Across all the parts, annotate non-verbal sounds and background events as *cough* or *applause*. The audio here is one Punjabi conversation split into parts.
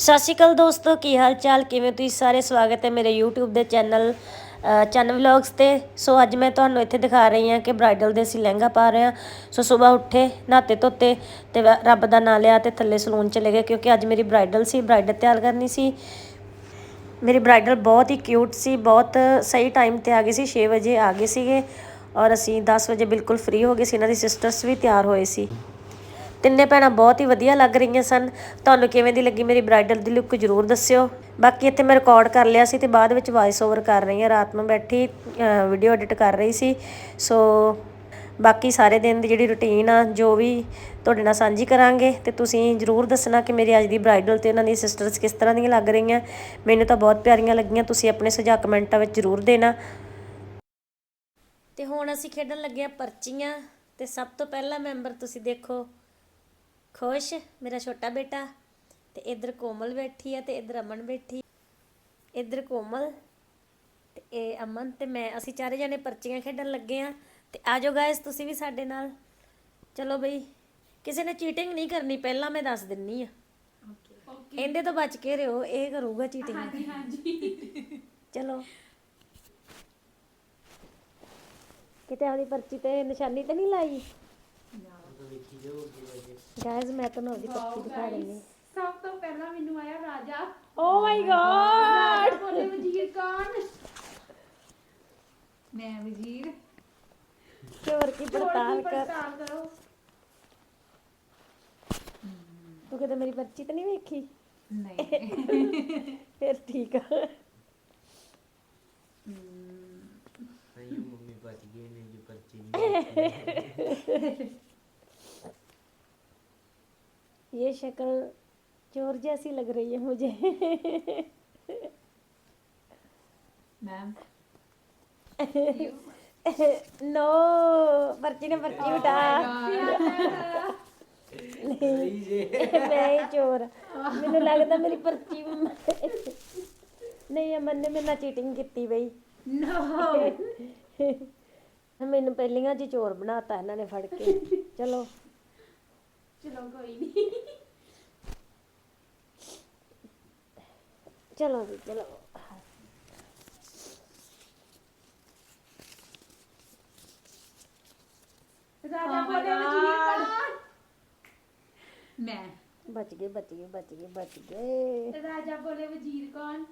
ਸਤਿ ਸ਼੍ਰੀ ਅਕਾਲ ਦੋਸਤੋ, ਕੀ ਹਾਲ ਚਾਲ ਕਿਵੇਂ ਤੁਸੀਂ ਸਾਰੇ? ਸਵਾਗਤ ਹੈ ਮੇਰੇ YouTube ਦੇ ਚੈਨਲ ਚੰਨ ਵਲੌਗਸ ਤੇ। ਸੋ ਅੱਜ ਮੈਂ ਤੁਹਾਨੂੰ ਇੱਥੇ ਦਿਖਾ ਰਹੀ ਹਾਂ ਕਿ ਬ੍ਰਾਈਡਲ ਦੇ ਅਸੀਂ ਲਹਿੰਗਾ ਪਾ ਰਹੇ ਹਾਂ। ਸੋ ਸਵੇਰ ਉੱਠੇ, ਨਹਾਤੇ ਧੋਤੇ ਤੇ ਰੱਬ ਦਾ ਨਾਂ ਲਿਆ ਤੇ ਥੱਲੇ ਸਲੂਨ ਚਲੇ ਗਏ ਕਿਉਂਕਿ ਅੱਜ ਮੇਰੀ ਬ੍ਰਾਈਡਲ ਸੀ, ਬ੍ਰਾਈਡਲ ਤਿਆਰ ਕਰਨੀ ਸੀ। ਮੇਰੀ ਬ੍ਰਾਈਡਲ ਬਹੁਤ ਹੀ ਕਿਊਟ ਸੀ, ਬਹੁਤ ਸਹੀ ਟਾਈਮ ਤੇ ਆ ਗਈ ਸੀ 6 ਵਜੇ ਆ ਗਏ ਸੀਗੇ ਔਰ ਅਸੀਂ 10 ਵਜੇ ਬਿਲਕੁਲ ਫ੍ਰੀ ਹੋ ਗਏ ਸੀ। ਇਹਨਾਂ ਦੀ ਸਿਸਟਰਸ ਵੀ ਤਿਆਰ ਹੋਏ ਸੀ। ਤਿੰਨੇ ਭੈਣਾਂ ਬਹੁਤ ਹੀ ਵਧੀਆ ਲੱਗ ਰਹੀਆਂ ਸਨ। ਤੁਹਾਨੂੰ ਕਿਵੇਂ ਦੀ ਲੱਗੀ ਮੇਰੀ ਬ੍ਰਾਈਡਲ ਦੀ ਲੁੱਕ ਜਰੂਰ ਦੱਸਿਓ। ਬਾਕੀ ਇੱਥੇ ਮੈਂ ਰਿਕਾਰਡ ਕਰ ਲਿਆ ਸੀ ਤੇ ਬਾਅਦ ਵਿੱਚ ਵਾਇਸ ਓਵਰ ਕਰ ਰਹੀ ਹਾਂ। ਰਾਤ ਨੂੰ ਬੈਠੀ ਵੀਡੀਓ ਐਡਿਟ ਕਰ ਰਹੀ ਸੀ। ਸੋ ਬਾਕੀ ਸਾਰੇ ਦਿਨ ਦੀ ਜਿਹੜੀ ਰੁਟੀਨ ਆ, ਜੋ ਵੀ ਤੁਹਾਡੇ ਨਾਲ ਸਾਂਝੀ ਕਰਾਂਗੇ, ਤੇ ਤੁਸੀਂ ਜਰੂਰ ਦੱਸਣਾ ਕਿ ਮੇਰੀ ਅੱਜ ਦੀ ਬ੍ਰਾਈਡਲ ਤੇ ਉਹਨਾਂ ਦੀ ਸਿਸਟਰਸ ਕਿਸ ਤਰ੍ਹਾਂ ਦੀਆਂ ਲੱਗ ਰਹੀਆਂ। ਮੈਨੂੰ ਤਾਂ ਬਹੁਤ ਪਿਆਰੀਆਂ ਲੱਗੀਆਂ। ਤੁਸੀਂ ਆਪਣੇ ਸੁਝਾਅ ਕਮੈਂਟਾਂ ਵਿੱਚ ਜਰੂਰ ਦੇਣਾ। ਤੇ ਹੁਣ ਅਸੀਂ ਖੇਡਣ ਲੱਗੇ ਆ ਪਰਚੀਆਂ। ਤੇ ਸਭ ਤੋਂ ਪਹਿਲਾ ਮੈਂਬਰ ਤੁਸੀਂ ਦੇਖੋ। ਖੁਸ਼ ਮੇਰਾ ਛੋਟਾ ਬੇਟਾ। ਤੇ ਇੱਧਰ ਕੋਮਲ ਬੈਠੀ ਆ ਤੇ ਇੱਧਰ ਅਮਨ ਬੈਠੀ। ਇੱਧਰ ਕੋਮਲ ਤੇ ਇਹ ਅਮਨ ਤੇ ਮੈਂ ਅਸੀਂ ਚਾਰੇ ਜਣੇ ਪਰਚੀਆਂ ਖੇਡਣ ਲੱਗੇ ਆ। ਤੇ ਆਜੋ ਗਾਇਸ ਤੁਸੀਂ ਵੀ ਸਾਡੇ ਨਾਲ। ਚਲੋ ਬਈ ਕਿਸੇ ਨੇ ਚੀਟਿੰਗ ਨਹੀਂ ਕਰਨੀ ਪਹਿਲਾਂ ਮੈਂ ਦੱਸ ਦਿੰਨੀ ਆ। ਇਹਦੇ ਤੋਂ ਬਚ ਕੇ ਰਹੋ ਇਹ ਕਰੂਗਾ ਚੀਟਿੰਗ ਹਾਂਜੀ ਹਾਂਜੀ। ਚਲੋ। ਕਿਤੇ ਆਪਣੀ ਪਰਚੀ ਤੇ ਨਿਸ਼ਾਨੀ ਤੇ ਨਹੀਂ ਲਾਈ? ਗਾਇਜ਼ ਮੈਂ ਤੁਹਾਨੂੰ ਉਹਦੀ ਪੱਕੀ ਦਿਖਾ ਦਿੰਦੀ ਸਭ ਤੋਂ ਪਹਿਲਾਂ ਮੈਨੂੰ ਆਇਆ ਰਾਜਾ। ਓ ਮਾਈ ਗॉड ਕੋਲੇ ਵਜ਼ੀਰ ਖਾਨ ਮੈਂ ਵਜ਼ੀਰ। ਚੋਰ ਕੀ ਪੜਤਾਲ ਕਰ ਤੂੰ ਕਿਤੇ ਮੇਰੀ ਪਰਚੀ ਤਾਂ ਨਹੀਂ ਵੇਖੀ? ਨਹੀਂ। ਫਿਰ ਠੀਕ ਆ। ਨਹੀਂ ਮੰਮੀ ਬਚ ਗਏ ਨੇ ਜੋ ਪਰਚੀ ਨਹੀਂ *laughs* ये शक्ल चोर जैसी लग रही है मुझे ਮੈਮ नो पर्ची ने पर्ची उठा सही जे मैं ही चोर ਮੈਨੂੰ ਲੱਗਦਾ ਮੇਰੀ ਪਰਚੀ ਨਹੀਂ ਅਮਨ ਨੇ ਮੇਰੇ ਨਾਲ ਚੀਟਿੰਗ ਕੀਤੀ ਬਈ ਨੋ ਮੈਨੂੰ ਪਹਿਲੀਆਂ ਜੀ ਚੋਰ ਬਣਾਤਾ ਇਹਨਾਂ ਨੇ ਫੜ ਕੇ ਚਲੋ ਚਲੋ ਕੋਈ ਨਹੀਂ ਚਲੋ ਜੀ ਚਲੋ ਰਾਜਾ ਬੋਲੇ ਵਜ਼ੀਰ ਕੌਣ ਮੈਂ ਬਚ ਗਏ ਬਚ ਗਏ ਬਚ ਗਏ ਬਚ ਗਏ ਰਾਜਾ ਬੋਲੇ ਵਜ਼ੀਰ ਕੌਣ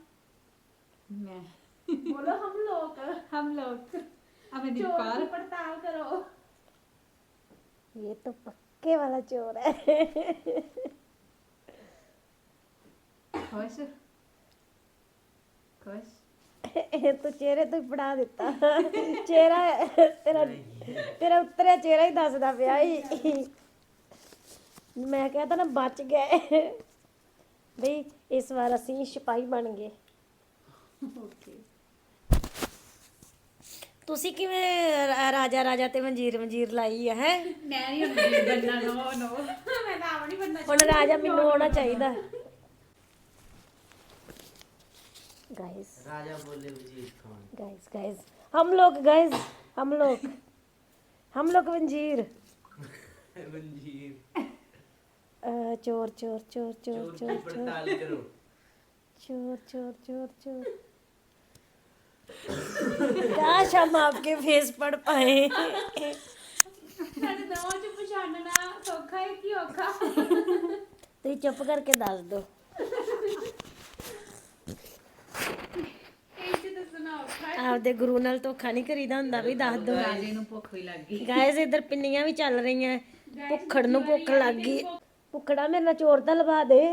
ਮੈਂ बोलो हम लोग हम लोग हमें चोर की पड़ताल करो ये तो पक्के वाला चोर है खुश ਖੁਸ਼ *laughs* ਇਹ ਤੂੰ ਚਿਹਰੇ ਤੋਂ ਪੜਾ ਦਿੱਤਾ। ਚਿਹਰਾ ਤੇਰਾ ਤੇਰਾ ਉੱਤਰਿਆ ਚਿਹਰਾ ਹੀ ਦੱਸਦਾ ਪਿਆ ਈ। ਮੈਂ ਕਹਤਾ ਨਾ ਬਚ ਗਏ। ਬਈ ਇਸ ਵਾਰ ਅਸੀਂ ਸਿਪਾਹੀ ਬਣ ਗਏ। ਤੁਸੀਂ ਕਿਵੇਂ ਰਾਜਾ ਰਾਜਾ ਤੇ ਮੰਜੀਰ ਮੰਜੀਰ ਲਾਈ ਆ ਹੈ? ਮੈਂ ਨਹੀਂ ਹੁੰਦੀ ਨੋ ਨੋ। ਮੈਂ ਤਾਂ ਆਪ ਨਹੀਂ ਹੁਣ ਰਾਜਾ ਮੈਨੂੰ ਆਉਣਾ ਚਾਹੀਦਾ। गाइस राजा बोले वजीर खान गाइस गाइस हम लोग गाइस हम लोग हम लोग वंजीर वजीर अ, चोर चोर चोर चोर चोर चोर की चोर पड़ताल करो चोर चोर चोर चोर काश हम आपके फेस पढ़ पाए ਸਾਡੇ ਦੋਵਾਂ ਚ ਪਛਾਣਨਾ ਸੌਖਾ ਹੈ ਕਿ ਔਖਾ ਤੁਸੀਂ ਚੁੱਪ ਕਰਕੇ ਦੱਸ ਦਿਓ ਆਪਦੇ ਗੁਰੂ ਨਾਲ ਧੋਖਾ ਨਹੀਂ ਕਰੀਦਾ ਹੁੰਦਾ ਵੀ ਦੱਸ ਦਿਓ ਰਾਜੇ ਨੂੰ ਭੁੱਖ ਵੀ ਲੱਗ ਗਈ ਗਾਇਸ ਇੱਧਰ ਪਿੰਨੀਆਂ ਵੀ ਚੱਲ ਰਹੀਆਂ ਭੁੱਖੜ ਨੂੰ ਭੁੱਖ ਲੱਗ ਗਈ ਭੁੱਖੜਾ ਮੇਰੇ ਨਾਲ ਚੋਰ ਦਾ ਲਵਾ ਦੇ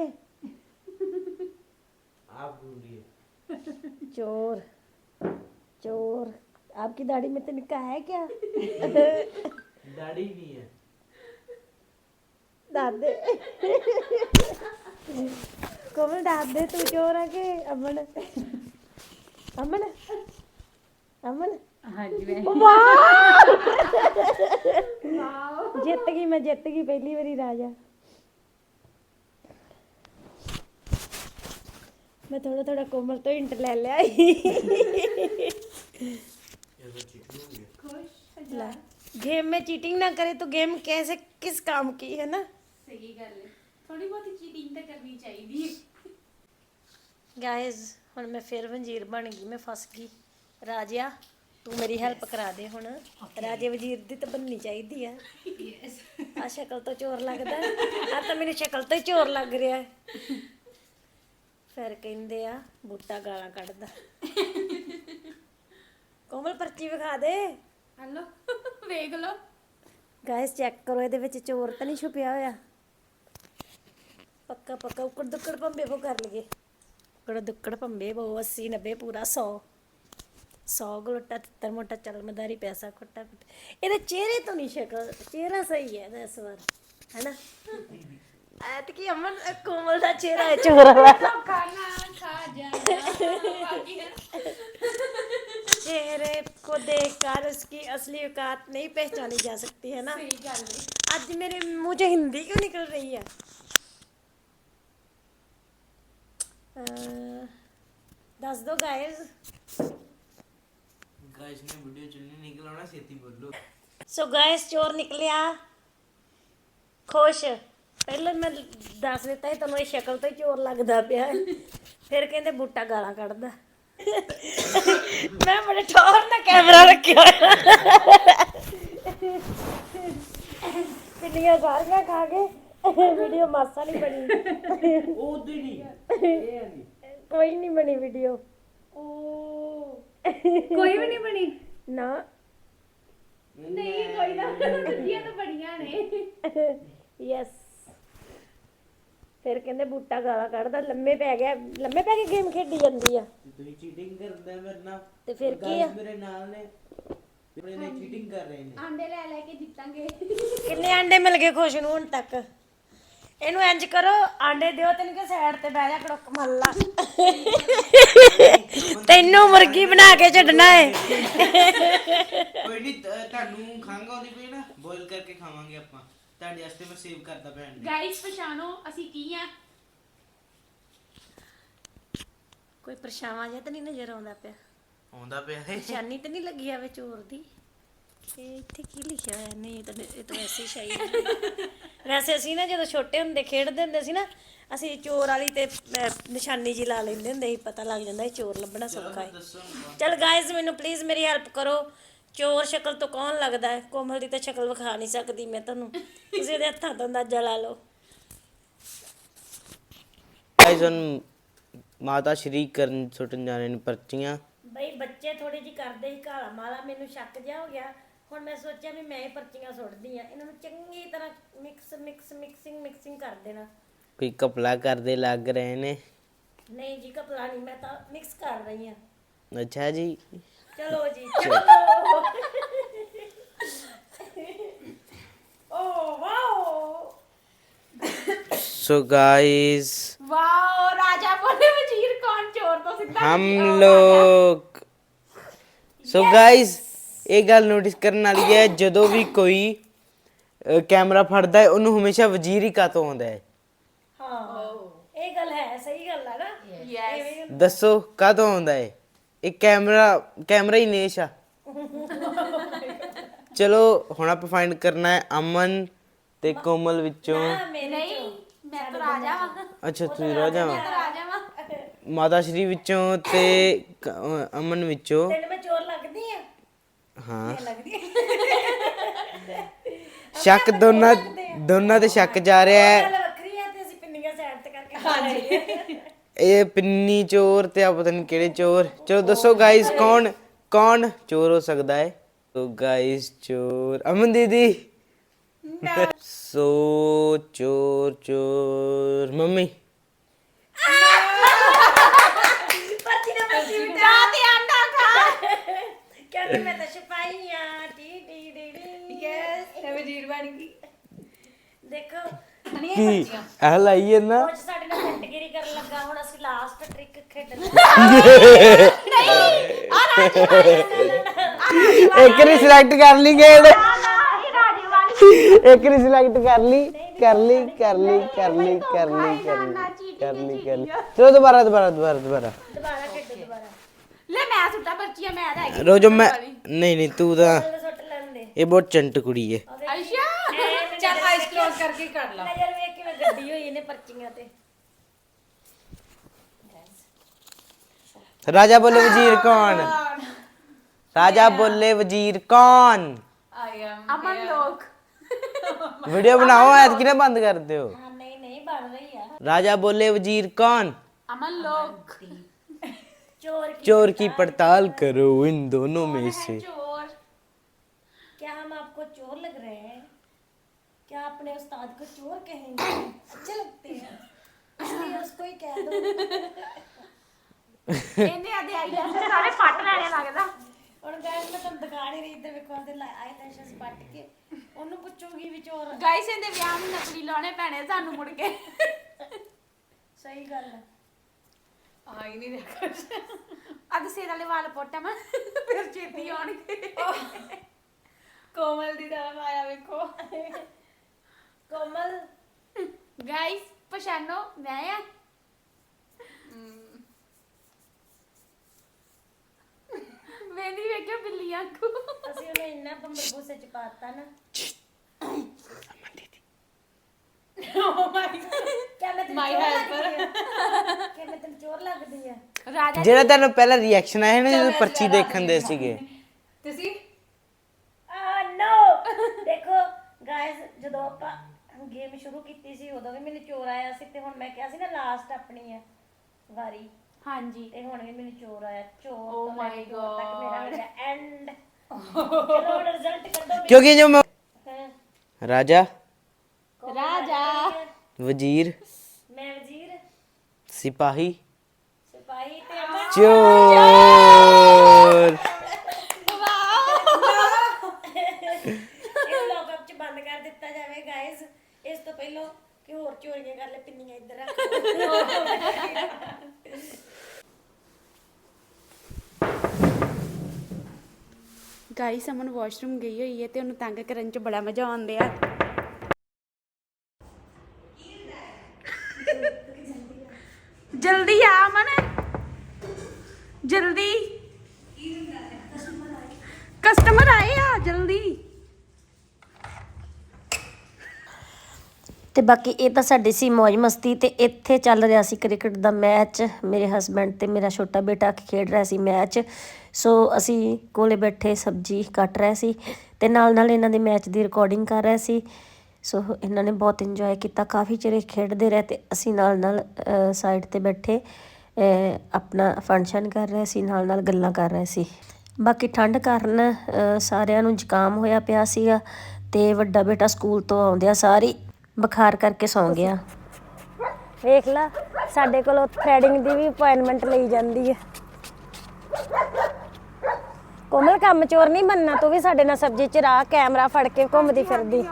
आप ढूंढिए चोर चोर आपकी दाढ़ी में तो निका है क्या दाढ़ी नहीं है दादे कोमल दादे तू चोर है के अमन ਅਮਨ ਅਮਨ ਹਾਂਜੀ ਮੈਂ ਜਿੱਤ ਗਈ ਮੈਂ ਜਿੱਤ ਗਈ ਪਹਿਲੀ ਵਾਰੀ ਰਾਜਾ ਮੈਂ ਥੋੜਾ ਥੋੜਾ ਕੋਮਲ ਤੋਂ ਇੰਟ ਲੈ ਲਿਆ गेम में चीटिंग ना करे तो गेम कैसे किस काम की है ना? सही गल थोड़ी बहुत चीटिंग तो करनी चाहिए। गाइस ਹੁਣ ਮੈਂ ਫਿਰ ਵਜ਼ੀਰ ਬਣ ਗਈ ਮੈਂ ਫਸ ਗਈ। ਰਾਜਿਆ ਤੂੰ ਮੇਰੀ ਹੈਲਪ ਕਰਾ ਦੇ ਹੁਣ। ਰਾਜੇ ਵਜ਼ੀਰ ਦੀ ਤਾਂ ਬੰਨੀ ਚਾਹੀਦੀ ਆ। ਆ ਸ਼ਕਲ ਤੋਂ ਚੋਰ ਲੱਗਦਾ ਆ ਤਾਂ ਮੈਨੂੰ ਸ਼ਕਲ ਤੋਂ ਹੀ ਚੋਰ ਲੱਗ ਰਿਹਾ ਹੈ। ਫਿਰ ਕਹਿੰਦੇ ਆ ਬੁੱਟਾ ਗਾਲਾਂ ਕੱਢਦਾ। ਕੋਮਲ ਪਰਚੀ ਵਿਖਾ ਦੇ। ਹਲੋ *laughs* ਵੇਖ ਲਓ। ਗਾਇਸ ਚੈੱਕ ਕਰੋ ਇਹਦੇ ਵਿੱਚ ਚੋਰ ਤਾਂ ਨਹੀਂ ਛੁਪਿਆ ਹੋਇਆ। ਪੱਕਾ ਪੱਕਾ ਉਕੜ ਦੁੱਕੜ ਭੰਬੇ ਬੋ ਕਰ ਲਈਏ। ਉਕੜ ਦੁੱਕੜ ਭੰਬੇ ਬੋ 80 90 ਪੂਰਾ 100 100 ਗਲੋਟਾ ਤਿੱਤਰ ਮੋਟਾ ਚਲਮਦਾਰੀ ਪੈਸਾ ਖੋਟਾ ਖੋਟਾ। ਇਹਦੇ ਚਿਹਰੇ ਤੋਂ ਨਹੀਂ ਸ਼ਕਲ ਚਿਹਰਾ ਸਹੀ ਹੈ ਇਹਦਾ ਇਸ ਵਾਰ ਹੈਨਾ ਐਤ ਕੀ ਅਮਨ ਅ, ਕੋਮਲ ਦਾ ਚਿਹਰਾ ਹੈ ਚੋਰ ਵਾਲਾ ਖਾਣਾ ਖਾ ਜਾਣਾ ਬਾਕੀ चेहरे को देखकर उसकी असली औकात नहीं पहचानी जा सकती है ना ਸਹੀ ਗੱਲ ਹੈ आज मेरे मुंह से हिंदी क्यों निकल रही है ਦੱਸ ਦੋ ਗਾਇਜ਼ ਗਾਇਸ ਨੇ ਵੀਡੀਓ ਚ ਨਹੀਂ ਨਿਕਲਣਾ ਛੇਤੀ ਬੋਲੋ। ਸੋ ਗਾਇਸ ਚੋਰ ਨਿਕਲਿਆ। ਖੁਸ਼। ਪਹਿਲਾਂ ਮੈਂ ਦੱਸ ਦਿੱਤਾ ਸੀ ਤੁਹਾਨੂੰ ਇਹ ਸ਼ਕਲ ਤੋਂ ਹੀ ਚੋਰ ਲੱਗਦਾ ਪਿਆ। ਫਿਰ ਕਹਿੰਦੇ ਬੂਟਾ ਗਾਲਾਂ ਕੱਢਦਾ। ਮੈਂ ਬੜੇ ਠੋਰ ਨਾਲ ਕੈਮਰਾ ਰੱਖਿਆ ਹੋਇਆ। ਪਿੰਨੀਆਂ ਸਾਰੀਆਂ ਖਾ ਕੇ। ਇਹ ਵੀਡੀਓ ਮਾਸਾ ਨਹੀਂ ਬਣੀ। ਉਹ ਉਦੋਂ ਨਹੀਂ। ਕੋਈ ਨਹੀਂ ਬਣੀ ਵੀਡੀਓ ਕੋਈ ਵੀ ਨਹੀਂ ਬਣੀ। ਨਾ। ਨਹੀਂ ਕੋਈ ਨਾ। ਦੂਜੀਆਂ ਤਾਂ ਬੜੀਆਂ ਨੇ। ਯੈਸ ਫਿਰ ਕਹਿੰਦੇ ਬੂਟਾ ਗਾਲਾ ਕੱਢਦਾ। ਲੰਮੇ ਪੈ ਗਿਆ। ਲੰਮੇ ਪੈ ਕੇ ਗੇਮ ਖੇਡੀ ਜਾਂਦੀ ਆ। ਤੁਸੀਂ ਚੀਟਿੰਗ ਕਰਦੇ ਮੇਰੇ ਨਾਲ। ਤੇ ਫਿਰ ਕੀ ਆ? ਮੇਰੇ ਨਾਲ ਨੇ। ਆਪਣੇ ਨੇ ਚੀਟਿੰਗ ਕਰ ਰਹੇ ਨੇ। ਆਂਡੇ ਲੈ ਲੈ ਕੇ ਜਿੱਤਾਂਗੇ ਕਿੰਨੇ ਆਂਡੇ ਮਿਲ ਗਏ ਖੁਸ਼ ਨੂੰ ਹੁਣ ਤੱਕ? ਇਹਨੂੰ ਇੰਜ ਕਰੋ ਆਂਡੇ ਦਿਓ ਤੈਨੂੰ ਕਿ ਸਾਈਡ ਤੇ ਬਹਿ ਜਾ ਕੜਕ ਮੱਲਾ ਤੈਨੂੰ ਮੁਰਗੀ ਬਣਾ ਕੇ ਛੱਡਣਾ ਏ। ਕੋਈ ਨਹੀਂ ਤੁਹਾਨੂੰ ਖੰਗ ਆਉਂਦੀ ਪਈ ਨਾ ਬੋਇਲ ਕਰਕੇ ਖਾਵਾਂਗੇ ਆਪਾਂ। ਤੁਹਾਡੇ ਵਾਸਤੇ ਮੈਂ ਸੇਵ ਕਰਦਾ ਭੈਣ ਨੇ। ਗਾਇਸ ਪਛਾਣੋ ਅਸੀਂ ਕੀ ਆ? ਕੋਈ ਪਰਛਾਵਾਂ ਜਿਹਾ ਤਾਂ ਨਹੀਂ ਨਜ਼ਰ ਆਉਂਦਾ ਪਿਆ? ਆਉਂਦਾ ਪਿਆ। ਹੈ ਨਿਸ਼ਾਨੀ ਤੇ ਨਹੀਂ ਲੱਗੀ ਆਵੇ ਚੋਰ ਦੀ? ਇਹ ਇੱਥੇ ਕੀ ਲਿਖਿਆ ਹੋਇਆ? ਨਹੀਂ ਇਹ ਤਾਂ ਇਹ ਤਾਂ ਵੈਸੇ ਹੀ ਸ਼ਾਇਦ ਵੈਸੇ ਅਸੀਂ ਨਾ ਜਦੋਂ ਛੋਟੇ ਹੁੰਦੇ ਖੇਡਦੇ ਹੁੰਦੇ ਸੀ ਨਾ ਅਸੀਂ ਚੋਰ ਵਾਲੀ ਤੇ ਅਹ, ਨਿਸ਼ਾਨੀ ਜੀ ਲਾ ਲੈਂਦੇ ਹੁੰਦੇ ਸੀ ਪਤਾ ਲੱਗ ਜਾਂਦਾ ਸੀ ਚੋਰ ਲੱਭਣਾ ਸੌਖਾ ਹੈ। ਚਲ ਗਾਇਜ਼ ਮੈਨੂੰ ਪਲੀਜ਼ ਮੇਰੀ ਹੈਲਪ ਕਰੋ। ਚੋਰ ਸ਼ਕਲ ਤੋਂ ਕੌਣ ਲੱਗਦਾ ਹੈ? ਕੋਮਲ ਦੀ ਤਾਂ ਸ਼ਕਲ ਵਿਖਾ ਨਹੀਂ ਸਕਦੀ ਮੈਂ ਤੁਹਾਨੂੰ। ਤੁਸੀਂ ਇਹਦੇ ਹੱਥਾਂ ਤੋਂ ਅੰਦਾਜ਼ਾ ਲਾ ਲਓ। ਗਾਇਸ ਹੁਣ ਮਾਤਾ ਸ਼੍ਰੀ ਕਰਨ ਸੁੱਟਣ ਜਾਣੇ ਨੇ ਪਰਚੀਆਂ। ਬਈ ਬੱਚੇ ਥੋੜੀ ਜੀ ਕਰਦੇ ਸੀ ਕਾਲਾ ਮਾਲਾ ਮੈਨੂੰ ਸ਼ੱਕ ਜਿਹਾ ਹੋ ਗਿਆ। ਹੁਣ ਮੈਂ ਸੋਚਿਆ ਵੀ ਮੈਂ ਹੀ ਪਰਚੀਆਂ ਸੁੱਟਦੀ ਆ ਇਹਨਾਂ ਨੂੰ ਚੰਗੀ ਤਰ੍ਹਾਂ ਮਿਕਸ ਮਿਕਸ ਮਿਕਸਿੰਗ ਮਿਕਸਿੰਗ ਕਰ ਦੇਣਾ ਕੋਈ ਕਪਲਾ ਕਰਦੇ ਲੱਗ ਰਹੇ ਨੇ ਨਹੀਂ ਜੀ ਕਪਲਾ ਨਹੀਂ ਮੈਂ ਤਾਂ ਮਿਕਸ ਕਰ ਰਹੀ ਆ ਅੱਛਾ ਜੀ ਚਲੋ ਜੀ ਚਲੋ ਓ ਵਾਓ सो गाइस ਵਾਓ ਰਾਜਾ ਬੋਲੇ ਵਜ਼ੀਰ ਕੌਣ ਚੋਰ ਤੋਂ ਸਿੱਧਾ हम लोग ਸੋ ਗਾਇਸ ਇਹ ਗੱਲ ਨੋਟਿਸ ਕਰਨ ਵਾਲੀ ਹੈ ਜਦੋਂ ਵੀ ਕੋਈ ਅ, ਕੈਮਰਾ ਫੜਦਾ ਹੈ ਉਹਨੂੰ ਹਮੇਸ਼ਾ ਵਜ਼ੀਰ ਹੀ ਕਾਤੋਂ ਆਉਂਦਾ ਹੈ। ਹਾਂ। ਇਹ ਗੱਲ ਹੈ ਸਹੀ ਗੱਲ ਹੈ ਨਾ? ਯੈਸ ਦੱਸੋ ਕਾਤੋਂ ਆਉਂਦਾ ਹੈ? ਇਹ ਕੈਮਰਾ ਕੈਮਰਾ ਹੀ ਨੇਸ਼ ਆ। ਚਲੋ ਹੁਣ ਆਪਾਂ ਫਾਈਂਡ ਕਰਨਾ ਹੈ ਅਮਨ ਤੇ ਕੋਮਲ ਵਿੱਚੋਂ। ਮੇਰੇ ਨਹੀਂ ਮੈਂ ਤਾਂ ਰਾਜਾ ਵਾਂ। ਅੱਛਾ ਤੁਸੀਂ ਰਾਜਾ ਵਾਂ। ਮੈਂ ਤਾਂ ਰਾਜਾ ਵਾਂ। ਮਾਤਾ ਸ਼੍ਰੀ ਵਿੱਚੋਂ ਤੇ ਕ- ਅਮਨ ਵਿੱਚੋਂ। ਤੈਨੂੰ ਮੈਂ ਹਾਂ। ਲੱਗਦੀ *laughs* ਸ਼ੱਕ ਦੋਨਾਂ ਦੋਨਾਂ ਤੇ ਸ਼ੱਕ ਜਾ ਰਿਹਾ ਹੈ। ਗੱਲ ਵੱਖਰੀ ਆ ਤੇ ਅਸੀਂ ਪਿੰਨੀਆਂ ਸਾਈਡ ਤੇ ਕਰਕੇ ਖਾ ਲਈਏ। ਇਹ ਪਿੰਨੀ ਚੋਰ ਤੇ ਆ ਪਤਾ ਨਹੀਂ ਕਿਹੜੇ ਚੋਰ। ਚਲੋ ਦੱਸੋ ਗਾਇਸ ਕੌਣ ਕੌਣ ਚੋਰ ਹੋ ਸਕਦਾ ਹੈ? ਸੋ ਗਾਇਸ ਚੋਰ। ਅਮਨ ਦੀਦੀ। ਸੋ ਚੋਰ ਚੋਰ। ਮੰਮੀ। ਪਰਚੀ ਨਾ ਵੀ ਜਾ ਤੇ ਆਂਡਾ ਖਾ। ਕਹਿੰਦੀ ਮੈਂ ਤਾਂ ਬਣ ਗਈ। ਦੇਖੋ ਕੀ? ਇਹ ਲਾਈ ਕੁਝ ਸਾਡੇ ਨਾਲ ਫਟਗਿਰੀ ਕਰਨ ਲੱਗਾ ਹੁਣ ਅਸੀਂ ਲਾਸਟ ਟ੍ਰਿਕ ਖੇਡਣਾ ਇੱਕ ਰੀ ਸਿਲੈਕਟ ਕਰ ਲਈ ਵਾਲੀ। ਇੱਕ ਰੀ ਸਿਲੈਕਟ ਕਰ ਲਈ ਕਰ ਲਈ ਕਰ ਲਈ ਕਰ ਲਈ ਕਰ ਲਈ ਕਰ ਲਈ ਕਰ ਲਈ ਕਰ ਲਈ। ਚਲੋ ਦੁਬਾਰਾ ਦੁਬਾਰਾ ਦੁਬਾਰਾ ਦੁਬਾਰਾ। ਦੁਬਾਰਾ ਖੇਡੋ ਦੁਬਾਰਾ ਲੈ ਮੈਂ ਸੁੱਟਾ ਪਰਚੀਆਂ ਮੈਂ ਤਾਂ ਹੈਗੀ ਰੋਜੋ ਮੈਂ ਨਹੀਂ ਨਹੀਂ ਤੂੰ ਤਾਂ ਇਹ ਬਹੁਤ ਚੰਟ ਕੁੜੀ ਏ ਚੱਲ ਆਈਸ ਕਰਕੇ ਕਰ ਲਾ ਨਜ਼ਰ ਵੇਖ ਕਿਵੇਂ ਗੱਡੀ ਹੋਈ ਇਹਨੇ ਪਰਚੀਆਂ ਤੇ राजा बोले वज़ीर कौन? राजा बोले वज़ीर कौन? अमन लोग। वीडियो बनाओ ऐत बंद कर दो। हाँ, नहीं नहीं बन रही है। राजा बोले वज़ीर कौन? अमन लोग। चोर की पड़ताल करो इन दोनों में से। क्या अपने उस्ताद को चोर कहेंगे अच्छे लगते हैं इसलिए उसको ही कह दो ਇਹਨੇ ਆਦੇ ਆਈਲੈਸ਼ਸ ਸਾਰੇ ਫੱਟ ਲੈਣੇ ਲੱਗਦਾ ਹੁਣ ਗਾਇਸ ਮੈਂ ਤੁਹਾਨੂੰ ਦਿਖਾ ਨਹੀਂ ਰਹੀ ਇੱਧਰ ਵੇਖੋ ਉਹਦੇ ਆਈ ਲੈਸ਼ਸ ਪੱਟ ਕੇ ਉਹਨੂੰ ਪੁੱਛੂਗੀ ਵੀ ਚੋਰ ਗਾਇਸ ਇਹਦੇ ਵਿਆਹ ਨੂੰ ਨਕਲੀ ਲਾਉਣੇ ਪੈਣੇ ਸਾਨੂੰ ਮੁੜ ਕੇ ਸਹੀ ਗੱਲ ਹੈ ਆ ਹੀ ਨਹੀਂ ਰਿਹਾ ਅੱਜ ਸੇਰ ਵਾਲੇ ਵਾਲ ਪੋਟਾ ਮੈਂ ਫਿਰ ਛੇਤੀ ਆਉਣਗੇ ਕੋਮਲ ਦੀ ਤਰ੍ਹਾਂ ਆਇਆ ਵੇਖੋ ਕੋਮਲ। ਗਾਇਸ ਪਛਾਣੋ ਮੈਂ ਆ। ਮੈਂ ਨਹੀਂ ਵੇਖਿਆ ਬਿੱਲੀਆਂ ਕੋ ਅਸੀਂ ਉਹਨੇ ਇੰਨਾ ਬੰਬਰ ਬੂਸੇ ਚ ਪਾਤਾ ਨਾ। ਓ ਮਾਈ ਕਿਆ ਮੈਂ ਤੈਨੂੰ My ਚੋਰ helper. ਲੱਗਦੀ ਆ? ਕਿਆ ਮੈਂ ਤੈਨੂੰ ਚੋਰ ਲੱਗਦੀ ਆ? ਰਾਜਾ ਜਿਹੜਾ ਤੁਹਾਨੂੰ ਪਹਿਲਾ ਰਿਐਕਸ਼ਨ ਆਇਆ ਨਾ ਜਦੋਂ ਪਰਚੀ ਦੇਖਣ ਦੇ ਸੀਗੇ ਤੁਸੀਂ ਆ ਨੋ ਦੇਖੋ ਗਾਇਸ ਜਦੋਂ ਆਪਾਂ ਮੈਂ ਸ਼ੁਰੂ ਕੀਤੀ ਸੀ ਉਦੋਂ ਵੀ ਮੈਨੂੰ ਚੋਰ ਆਇਆ ਸੀ ਤੇ ਹੁਣ ਮੈਂ ਕਿਹਾ ਸੀ ਨਾ ਲਾਸਟ ਆਪਣੀ ਹੈ ਵਾਰੀ। ਹਾਂਜੀ। ਤੇ ਹੁਣ ਵੀ ਮੈਨੂੰ ਚੋਰ ਆਇਆ ਚੋਰ oh ਤੋਂ ਲੈ ਕੇ my ਤੱਕ ਮੇਰਾ God. ਮੇਰਾ ਐਂਡ *laughs* ਚਲੋ ਰਿਜ਼ਲਟ ਕੱਢੋ ਮੇਰਾ। ਕਿਉਂਕਿ ਜੋ ਮੈਂ ਰਾਜਾ? ਰਾਜਾ। ਵਜ਼ੀਰ? ਮੈਂ ਵਜ਼ੀਰ। ਸਿਪਾਹੀ? ਸਿਪਾਹੀ ਤੇ ਅਮਨ ਚੋਰ। ਪਹਿਲਾਂ ਕਿ ਹੋਰ ਚੋਰੀਆਂ ਕਰ ਲੈ, ਪਿੰਨੀਆਂ ਇੱਧਰ ਰੱਖ ਗਾਇਸ, ਅਮਨ ਵਾਸ਼ਰੂਮ ਗਈ ਹੋਈ ਹੈ ਤੇ ਉਹਨੂੰ ਤੰਗ ਕਰਨ ਚ ਬੜਾ ਮਜ਼ਾ ਆਉਂਦਾ ਆ ਜਲਦੀ ਆ ਅਮਨ ਜਲਦੀ ਕਸਟਮਰ ਆਏ ਆ ਜਲਦੀ ਤੇ ਬਾਕੀ ਇਹ ਤਾਂ ਸਾਡੀ ਸੀ ਮौज ਮਸਤੀ ਤੇ ਇੱਥੇ ਚੱਲ ਰਿਹਾ ਸੀ ਕ੍ਰਿਕਟ ਦਾ ਮੈਚ, ਮੇਰੇ ਹਸਬੰਡ ਤੇ ਮੇਰਾ ਛੋਟਾ ਬੇਟਾ ਖੇਡ ਰਿਹਾ ਸੀ ਮੈਚ। ਸੋ ਅਸੀਂ ਕੋਲੇ ਬੈਠੇ ਸਬਜੀ ਕੱਟ ਰਹੇ ਸੀ ਤੇ ਨਾਲ ਨਾਲ ਇਹਨਾਂ ਦੇ ਮੈਚ ਦੀ ਰਿਕਾਰਡਿੰਗ ਕਰ ਰਹੇ ਸੀ। ਸੋ ਇਹਨਾਂ ਨੇ ਬਹੁਤ ਇੰਜੋਏ ਕੀਤਾ, ਕਾਫੀ ਚਿਰ ਖੇਡਦੇ ਰਹੇ ਤੇ ਅਸੀਂ ਨਾਲ ਨਾਲ ਸਾਈਡ ਤੇ ਬੈਠੇ ਆਪਣਾ ਫੰਕਸ਼ਨ ਕਰ ਰਹੇ ਸੀ, ਨਾਲ ਨਾਲ ਗੱਲਾਂ ਕਰ ਰਹੇ ਸੀ। ਬਾਕੀ ਠੰਡ ਕਾਰਨ ਸਾਰਿਆਂ ਨੂੰ ਜ਼ੁਕਾਮ ਹੋਇਆ ਪਿਆ ਸੀਗਾ ਤੇ ਵੱਡਾ ਬੇਟਾ ਸਕੂਲ ਤੋਂ ਆਉਂਦਿਆਂ ਸਾਰੀ ਬੁਖਾਰ ਕਰਕੇ ਸੌਂ ਗਿਆ। ਵੇਖ ਲਾ ਸਾਡੇ ਕੋਲੋਂ ਥ੍ਰੈਡਿੰਗ ਦੀ ਵੀ ਅਪਾਇੰਟਮੈਂਟ ਲਈ ਜਾਂਦੀ ਹੈ। ਕੋਮਲ ਕੰਮ ਚੋਰ ਨਹੀਂ ਬੰਨਣਾ ਤੂੰ ਵੀ ਸਾਡੇ ਨਾਲ ਸਬਜ਼ੀ ਚ ਰਾਹ ਕੈਮਰਾ ਫੜ ਕੇ ਘੁੰਮਦੀ ਫਿਰਦੀ।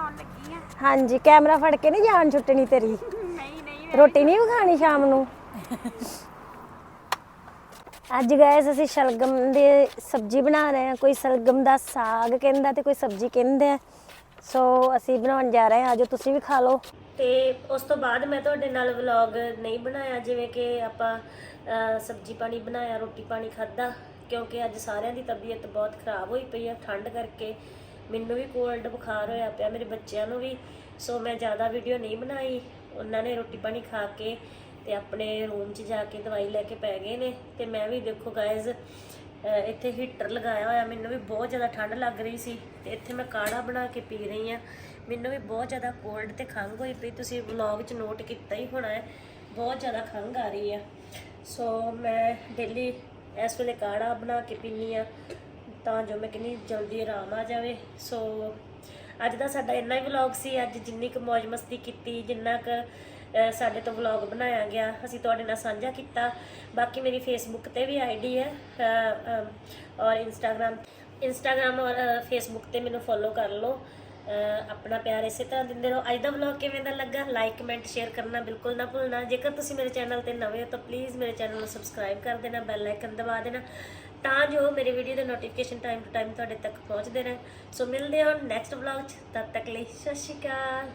ਹਾਂਜੀ ਕੈਮਰਾ ਫੜ ਕੇ ਨਹੀਂ ਜਾਨ ਛੁੱਟਣੀ ਤੇਰੀ? ਨਹੀਂ ਨਹੀਂ ਰੋਟੀ ਨਹੀਂ ਖਾਣੀ ਸ਼ਾਮ ਨੂੰ? *laughs* ਅੱਜ ਗਏ ਅਸੀਂ ਸ਼ਲਗਮ ਦੀ ਸਬਜ਼ੀ ਬਣਾ ਰਹੇ ਹਾਂ। ਕੋਈ ਸ਼ਲਗਮ ਦਾ ਸਾਗ ਕਹਿੰਦਾ ਤੇ ਕੋਈ ਸਬਜ਼ੀ ਕਹਿੰਦੇ। ਆ ਸੋ ਅਸੀਂ ਬਣਾਉਣ ਜਾ ਰਹੇ ਹਾਂ। ਆਜੋ ਤੁਸੀਂ ਵੀ ਖਾ ਲਓ। ਤੇ ਉਸ ਤੋਂ ਬਾਅਦ ਮੈਂ ਤੁਹਾਡੇ ਨਾਲ ਵਲੌਗ ਨਹੀਂ ਬਣਾਇਆ ਜਿਵੇਂ ਕਿ ਆਪਾਂ ਅਹ, ਸਬਜ਼ੀ ਪਾਣੀ ਬਣਾਇਆ ਰੋਟੀ ਪਾਣੀ ਖਾਦਾ ਕਿਉਂਕਿ ਅੱਜ ਸਾਰਿਆਂ ਦੀ ਤਬੀਅਤ ਬਹੁਤ ਖਰਾਬ ਹੋਈ ਪਈ ਆ ਠੰਡ ਕਰਕੇ। ਮੈਨੂੰ ਵੀ ਕੋਲਡ ਬੁਖਾਰ ਹੋਇਆ ਪਿਆ ਮੇਰੇ ਬੱਚਿਆਂ ਨੂੰ ਵੀ। ਸੋ ਮੈਂ ਜ਼ਿਆਦਾ ਵੀਡੀਓ ਨਹੀਂ ਬਣਾਈ। ਉਹਨਾਂ ਨੇ ਰੋਟੀ ਪਾਣੀ ਖਾ ਕੇ ਤੇ ਆਪਣੇ ਰੂਮ 'ਚ ਜਾ ਕੇ ਦਵਾਈ ਲੈ ਕੇ ਪੈ ਗਏ ਨੇ। ਤੇ ਮੈਂ ਵੀ ਦੇਖੋ ਗਾਇਜ਼ ਇੱਥੇ ਹੀਟਰ ਲਗਾਇਆ ਹੋਇਆ, ਮੈਨੂੰ ਵੀ ਬਹੁਤ ਜ਼ਿਆਦਾ ਠੰਡ ਲੱਗ ਰਹੀ ਸੀ ਤੇ ਇੱਥੇ ਮੈਂ ਕਾੜਾ ਬਣਾ ਕੇ ਪੀ ਰਹੀ ਆ ਮੈਨੂੰ ਵੀ ਬਹੁਤ ਜ਼ਿਆਦਾ ਕੋਲਡ ਤੇ ਖੰਘ ਹੋਈ ਪਈ, ਤੁਸੀਂ ਵਲੌਗ 'ਚ ਨੋਟ ਕੀਤਾ ਹੀ ਹੋਣਾ ਹੈ, ਬਹੁਤ ਜ਼ਿਆਦਾ ਖੰਘ ਆ ਰਹੀ ਆ। ਸੋ ਮੈਂ ਡੇਲੀ ਇਸ ਵੇਲੇ ਕਾੜਾ ਬਣਾ ਕੇ ਪੀਨੀ ਆ ਤਾਂ ਜੋ ਮੈਂ ਕਿੰਨੀ ਜਲਦੀ ਆਰਾਮ ਆ ਜਾਵੇ। ਸੋ ਅੱਜ ਦਾ ਸਾਡਾ ਇੰਨਾ ਹੀ ਵਲੌਗ ਸੀ, ਅੱਜ ਜਿੰਨੀ ਕੁ ਮौज ਮਸਤੀ ਕੀਤੀ, ਜਿੰਨਾ ਕੁ ਸਾਡੇ ਤੋਂ ਵਲੌਗ ਬਣਾਇਆ ਗਿਆ, ਅਸੀਂ ਤੁਹਾਡੇ ਨਾਲ ਸਾਂਝਾ ਕੀਤਾ। ਬਾਕੀ ਮੇਰੀ ਫੇਸਬੁੱਕ ਤੇ ਵੀ ਆਈਡੀ ਹੈ ਔਰ ਇੰਸਟਾਗ੍ਰam ਇੰਸਟਾਗ੍ਰam ਔਰ ਫੇਸਬੁੱਕ ਤੇ ਮੈਨੂੰ ਫੋਲੋ ਕਰ ਲਓ। ਆਪਣਾ ਪਿਆਰ ਇਸੇ ਤਰ੍ਹਾਂ ਦਿੰਦੇ ਰਹੋ। ਅੱਜ ਦਾ ਵਲੌਗ ਕਿਵੇਂ ਦਾ ਲੱਗਾ? ਲਾਈਕ ਕਮੈਂਟ ਸ਼ੇਅਰ ਕਰਨਾ ਬਿਲਕੁਲ ਨਾ ਭੁੱਲਣਾ। ਜੇਕਰ ਤੁਸੀਂ ਮੇਰੇ ਚੈਨਲ ਤੇ ਨਵੇਂ ਹੋ ਤਾਂ ਪਲੀਜ਼ ਮੇਰੇ ਚੈਨਲ ਨੂੰ ਸਬਸਕ੍ਰਾਈਬ ਕਰ ਦੇਣਾ ਬੈਲ ਆਈਕਨ ਦਬਾ ਦੇਣਾ, ਤਾਂ ਜੋ ਮੇਰੇ ਵੀਡੀਓ ਦੇ ਨੋਟੀਫਿਕੇਸ਼ਨ ਟਾਈਮ ਟੂ ਟਾਈਮ ਤੁਹਾਡੇ ਤੱਕ ਪਹੁੰਚਦੇ ਰਹਿਣ। ਸੋ ਮਿਲਦੇ ਹਾਂ ਨੈਕਸਟ ਵਲੌਗ 'ਚ। ਤਦ ਤੱਕ ਲਈ ਸਤਿ ਸ਼੍ਰੀ ਅਕਾਲ।